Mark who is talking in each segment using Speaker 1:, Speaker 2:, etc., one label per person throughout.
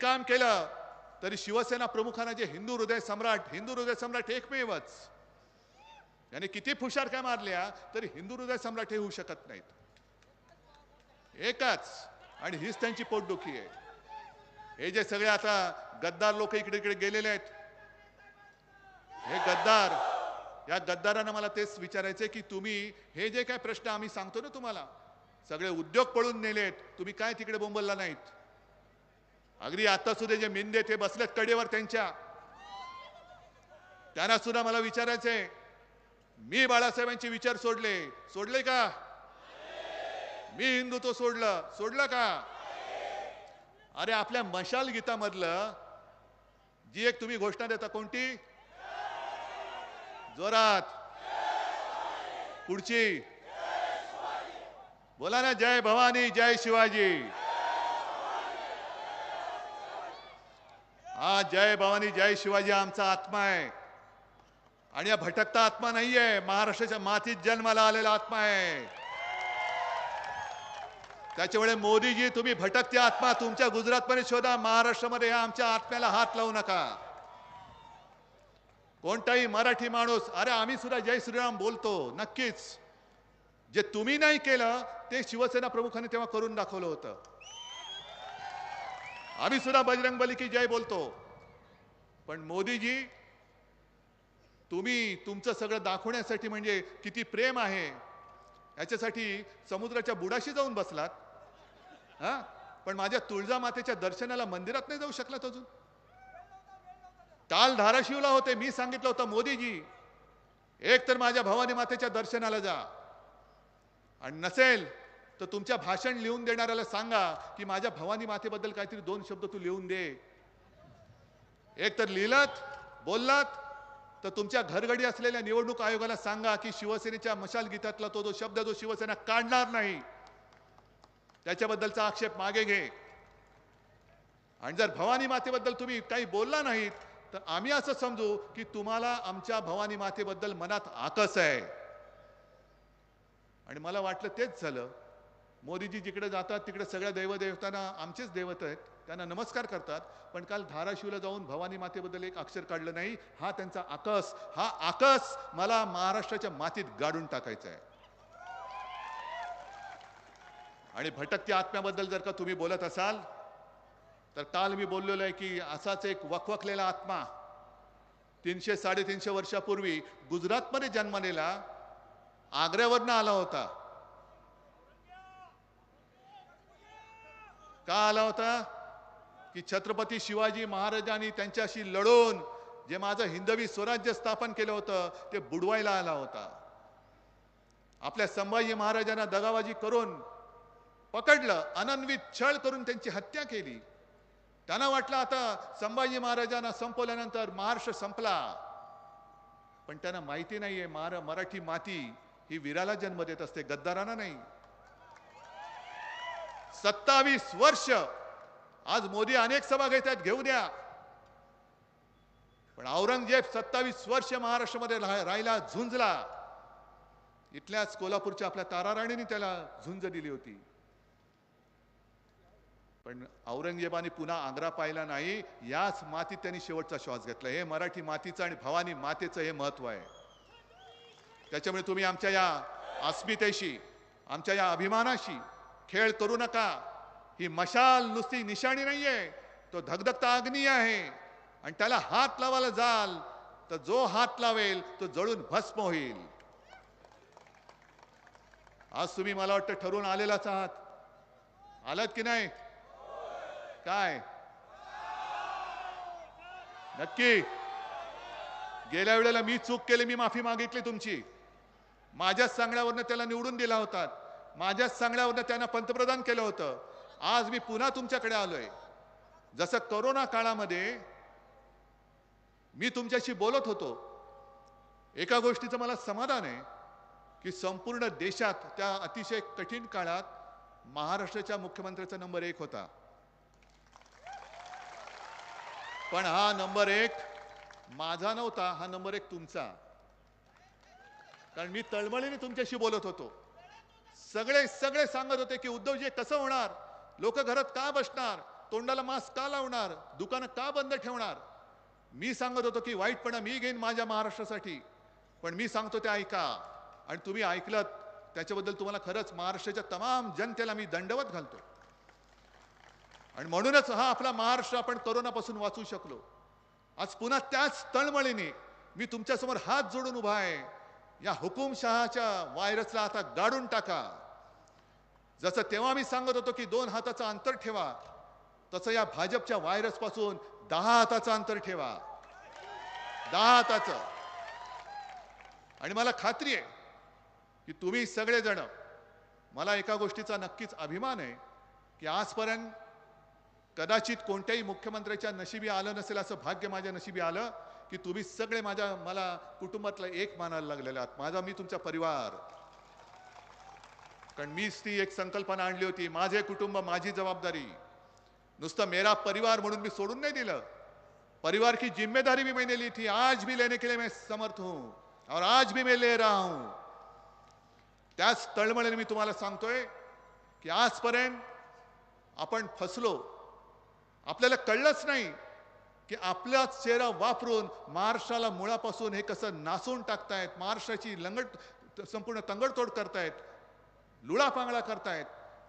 Speaker 1: काम केलं तरी शिवसेना प्रमुखांना जे हिंदू हृदय सम्राट हिंदू हृदय सम्राट एकमेवच. याने किती फुशार काय मारल्या तरी हिंदू हृदय सम्राट हे होऊ शकत नाहीत. एकच आणि हीच त्यांची पोटदुखी आहे. हे जे सगळे आता गद्दार लोक इकडे इकडे गेलेले आहेत हे गद्दार या गद्दारांना मला तेच विचारायचंय की तुम्ही हे जे काय प्रश्न आम्ही सांगतो ना तुम्हाला सगळे उद्योग पळून नेलेत तुम्ही काय तिकडे बोंबलला नाहीत? अगदी आता सुद्धा जे मिंदे ते बसलेत कडेवर त्यांच्या. त्यांना सुद्धा मला विचारायचंय मी बाळासाहेबांचे विचार सोडले. सोडले का? मी हिंदुत्व सोडलं. सोडलं का? अरे आपल्या मशाल गीतामधलं जी एक तुम्ही घोषणा देता कोणती? जोरात. पुढची. बोला ना जय भवानी जय शिवाजी. हा जय भवानी जय शिवाजी आमचा आत्मा आहे. आणि हा भटकता आत्मा नाहीये महाराष्ट्राच्या मातीत जन्माला आलेला आत्मा आहे. त्याच्यामुळे मोदीजी तुम्ही भटकते आत्मा तुमच्या गुजरातमध्ये शोधा महाराष्ट्रामध्ये या आमच्या आत्म्याला हात लावू नका. कोणताही मराठी माणूस अरे आम्ही सुद्धा जय श्रीराम बोलतो नक्कीच. जे तुम्ही नाही केलं ते शिवसेना प्रमुखांनी तेव्हा करून दाखवलं होतं. आम्ही सुद्धा बजरंग बली की जय बोलतो। पण मोदीजी तुम्ही तुमचं सगळं दाखवण्यासाठी म्हणजे किती प्रेम आहे याच्यासाठी समुद्राच्या बुडाशी जाऊन बसलात हा? पण माझ्या तुळजा मातेच्या दर्शनाला मंदिरात नाही जाऊ शकलात अजून. काल धाराशिवला होते मी सांगितलं होतं मोदीजी एक तर माझ्या भवानी मातेच्या दर्शनाला जा. आणि नसेल तर तुमच्या भाषण लिहून देणाऱ्याला सांगा की माझ्या भवानी मातेबद्दल काहीतरी दोन शब्द तू लिहून दे. एक तर लिहिलात बोललात तर तुमच्या घरगडी असलेल्या निवडणूक आयोगाला सांगा की शिवसेनेच्या मशाल गीतातला तो जो शब्द जो शिवसेना काढणार नाही. त्याच्याबद्दलचा आक्षेप मागे घे. आणि जर भवानी मातेबद्दल तुम्ही काही बोलला नाहीत तर आम्ही असं समजू की तुम्हाला आमच्या भवानी मातेबद्दल मनात आकस आहे. आणि मला वाटलं तेच झालं. मोदीजी जिकडे जातात तिकडे सगळ्या दैवदेवतांना आमचेच दैवत आहेत. त्यांना नमस्कार करतात. पण काल धाराशिवला जाऊन भवानी मातेबद्दल एक अक्षर काढलं नाही. हा त्यांचा आकस हा आकस मला महाराष्ट्राच्या मातीत गाडून टाकायचा आहे. आणि भटकत्या आत्म्याबद्दल जर का तुम्ही बोलत असाल तर काल मी बोललेलो आहे की असाच एक वखवकलेला आत्मा तीनशे साडेतीनशे वर्षापूर्वी गुजरातमध्ये जन्मलेला आग्र्यावरनं आला होता. का आला होता? की छत्रपती शिवाजी महाराजांनी त्यांच्याशी लढून जे माझं हिंदवी स्वराज्य स्थापन केलं होतं ते बुडवायला आला होता. आपल्या संभाजी महाराजांना दगाबाजी करून पकडलं अनन्वित छळ करून त्यांची हत्या केली. त्यांना वाटलं आता संभाजी महाराजांना संपवल्यानंतर महाराष्ट्र संपला. पण त्यांना माहिती नाहीये महारा मराठी माती ही वीराला जन्म देत असते गद्दारांना नाही. सत्तावीस वर्ष. आज मोदी अनेक सभा घेत आहेत घेऊ द्या. पण औरंगजेब सत्तावीस वर्ष महाराष्ट्रामध्ये राह- राहिला झुंजला. इथल्याच कोल्हापूरच्या आपल्या ताराराणीने त्याला झुंज दिली होती. पण औरंगजेबाने पुन्हा आग्रा पाहिला नाही याच मातीत त्यांनी शेवटचा श्वास घेतला. हे मराठी मातीचं आणि भवानी मातेचं हे महत्त्व आहे. त्याच्यामुळे तुम्ही आमच्या या अस्मितेशी आमच्या या अभिमानाशी खेळ करू नका. ही मशाल नुसती निशाणी नाहीये. तो धगधगता अग्नी आहे. आणि त्याला हात लावायला जाल तर जो हात लावेल तो जळून भस्म होईल. आज तुम्ही मला वाटतं ठरवून आलेलाच आहात. आलात की नाही? काय? नक्की. गेल्या वेळेला मी चूक केली मी माफी मागितली तुमची. माझ्याच सांगण्यावरनं त्याला निवडून दिला होता माझ्याच सांगण्यावरनं त्यांना पंतप्रधान केलं होतं. आज मी पुन्हा तुमच्याकडे आलोय. जसं करोना काळामध्ये मी तुमच्याशी बोलत होतो एका गोष्टीचं मला समाधान आहे की संपूर्ण देशात त्या अतिशय कठीण काळात महाराष्ट्राच्या मुख्यमंत्र्याचा नंबर एक होता. पण हा नंबर एक माझा नव्हता हा नंबर एक तुमचा. कारण मी तळमळीने तुमच्याशी बोलत होतो. सगळे सगळे सांगत होते की उद्धवजी कसं होणार. लोक घरात का बसणार? तोंडाला मास्क का लावणार? दुकानं का बंद ठेवणार? मी सांगत होतो की वाईटपणा मी घेईन माझ्या महाराष्ट्रासाठी. पण मी सांगतो ते ऐका. आणि तुम्ही ऐकलं त्याच्याबद्दल तुम्हाला खरंच महाराष्ट्राच्या तमाम जनतेला मी दंडवत घालतो आणि म्हणूनच हा आपला महाराष्ट्र आपण करोनापासून वाचू शकलो. आज पुन्हा त्याच तळमळीने मी तुमच्यासमोर हात जोडून उभा आहे. या हुकुमशहाच्या व्हायरसला आता गाडून टाका. जसं तेव्हा मी सांगत होतो की दोन हाताचं अंतर ठेवा तसं या भाजपच्या व्हायरसपासून दहा हाताचं अंतर ठेवा. दहा हाताचं. आणि मला खात्री आहे की तुम्ही सगळेजण मला एका गोष्टीचा नक्कीच अभिमान आहे की आजपर्यंत कदाचित कोणत्याही मुख्यमंत्र्याच्या नशिबी आलं नसेल असं भाग्य माझ्या नशिबी आलं की तुम्ही सगळे माझ्या मला कुटुंबातला एक मानायला लागलेला आहात. माझा मी तुमचा परिवार. कारण मीच ती एक संकल्पना आणली होती माझे कुटुंब माझी जबाबदारी. नुसतं मेरा परिवार म्हणून मी सोडून नाही दिलं. परिवार की जिम्मेदारी भी मैंने ली थी आज भी लेने के लिए मैं समर्थ हूं और आज भी मैं ले रहा हूं. त्याच तळमळीने मी तुम्हाला सांगतोय की आजपर्यंत आपण फसलो. आपल्याला कळलंच नाही की आपल्याच चेहरा वापरून महाराष्ट्राला मुळापासून हे कसं नासून टाकतायत महाराष्ट्राची लंगट संपूर्ण तंगडतोड करतायत लुळापांगळा करतायत.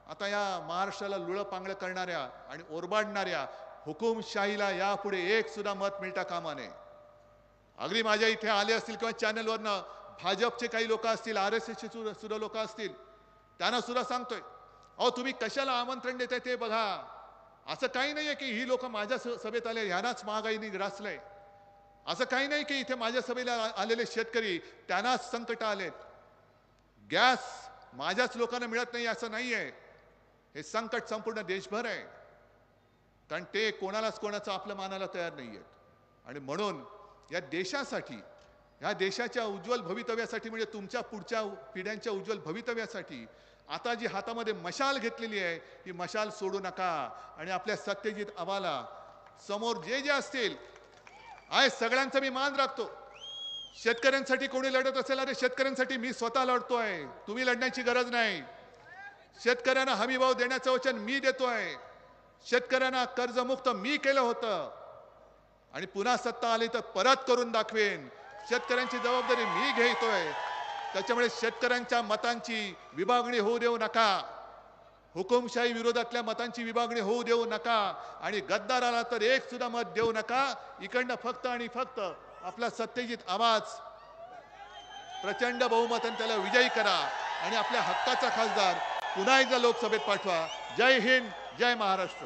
Speaker 1: आता या महाराष्ट्राला लुळं पांगळं करणाऱ्या आणि ओरबाडणाऱ्या हुकुमशाहीला यापुढे एक सुद्धा मत मिळता कामा नये. अगदी माझ्या इथे आले असतील किंवा चॅनलवरनं भाजपचे काही लोक असतील आर एस एसचे सुद्धा लोक असतील त्यांना सुद्धा सांगतोय अहो तुम्ही कशाला आमंत्रण देताय ते बघा. असं काही नाही आहे की ही लोक माझ्या स- सभेत आले ह्यांनाच महागाईने ग्रासलंय असं काही नाही की इथे माझ्या सभेला आलेले शेतकरी त्यांनाच संकट आलेत. गॅस माझ्याच लोकांना मिळत नाही असं नाही आहे हे संकट संपूर्ण देशभर आहे. कारण ते कोणालाच कोणाचं आपलं मानायला तयार नाही आहेत आणि म्हणून या देशासाठी ह्या देशाच्या उज्ज्वल भवितव्यासाठी म्हणजे तुमच्या पुढच्या पिढ्यांच्या उज्ज्वल भवितव्यासाठी आता जी हातामध्ये मशाल घेतलेली आहे ही मशाल सोडू नका. आणि आपल्या सत्यजित आबाला समोर जे जे असतील आहे सगळ्यांचा मी मान राखतो. शेतकऱ्यांसाठी कोणी लढत असेल अरे शेतकऱ्यांसाठी मी स्वतः लढतोय. तुम्ही लढण्याची गरज नाही. शेतकऱ्यांना हमीभाव देण्याचं वचन मी देतोय. शेतकऱ्यांना कर्जमुक्त मी केलं होतं. आणि पुन्हा सत्ता आली तर परत करून दाखवेन. शेतकऱ्यांची जबाबदारी मी घेतोय. त्याच्यामुळे शेतकऱ्यांच्या मतांची विभागणी होऊ देऊ नका. हुकुमशाही विरोधातल्या मतांची विभागणी होऊ देऊ नका. आणि गद्दाराला तर एक सुद्धा मत देऊ नका. इकडनं फक्त आणि फक्त आपला सत्यजित आवाज. प्रचंड बहुमताने त्याला विजयी करा. आणि आपल्या हक्काचा खासदार पुन्हा एकदा लोकसभेत पाठवा. जय हिंद जय महाराष्ट्र.